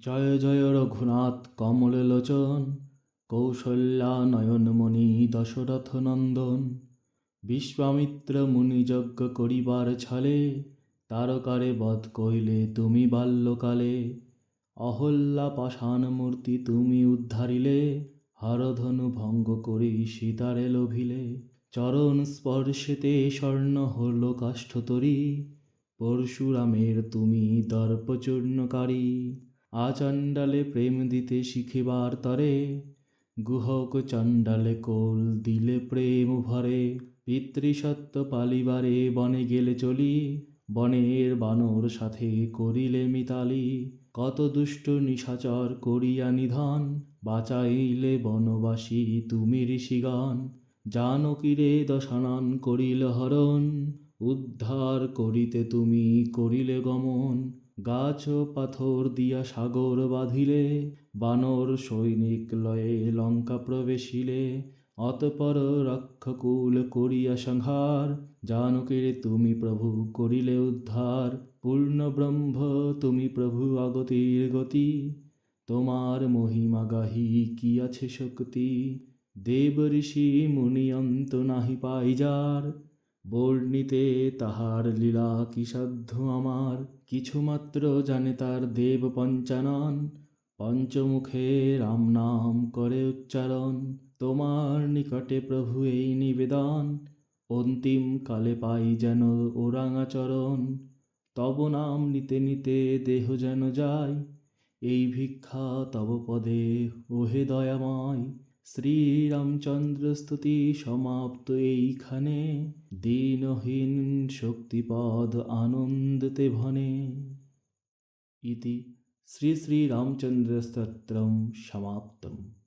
জয় জয় রঘুনাথ কমল লোচন কৌশল্যা নয়নমণি দশরথ নন্দন। বিশ্বামিত্র মুনি যজ্ঞ করিবার ছলে, তারকারে বধ কইলে তুমি বাল্যকালে। অহল্যা পাষাণ মূর্তি তুমি উদ্ধারিলে, হরধনু ভঙ্গ করি সীতারে লোভিলে। চরণ স্পর্শেতে স্বর্ণ হল কাষ্ঠতরী পরশুরামের তুমি দর্পচূর্ণকারী। আচণ্ডালে প্রেম দিতে শিখিবার তরে, গুহক চণ্ডালে কোল দিলে প্রেম ভরে পিতৃসত্য পালিবারে বনে গেলে চলি, বনের বানর সাথে করিলে মিতালি, কত দুষ্ট নিশাচর করিয়া নিধন, বাঁচাইলে বনবাসী তুমি ঋষিগণ জানকীরে দশানন করিল হরণ, উদ্ধার করিতে তুমি করিলে গমন গাছ পাথর দিয়া সাগর বাঁধিলে, বানর সৈনিক লয়ে লঙ্কা প্রবেশিলে, অতপর রক্ষকুল করিয়া সংহার, জানকীর তুমি প্রভু করিলে উদ্ধার, পূর্ণ ব্রহ্ম তুমি প্রভু আগতির গতি, তোমার মহিমা গাহি কি আছে শক্তি, দেব ঋষি মুনি অন্ত নাহি পাই যার বর্ণিতে তাহার লীলা কি সাধ্য আমার? কিছুমাত্র জানে তার দেব পঞ্চানন। পঞ্চমুখে রাম নাম করে উচ্চারণ। তোমার নিকটে প্রভু এই নিবেদন। অন্তিম কালে পাই যেন ওরাঙাচরণ তব নাম নিতে নিতে দেহ যেন যায়। এই ভিক্ষা তব পদে, ওহে দয়াময়। শ্রীরামচন্দ্র স্তুতি সমাপ্ত এইখানে। দীনহীন শক্তিপদ আনন্দতে ভনে। ইতি শ্রী শ্রীরামচন্দ্রস্তোত্রম সমাপ্তম।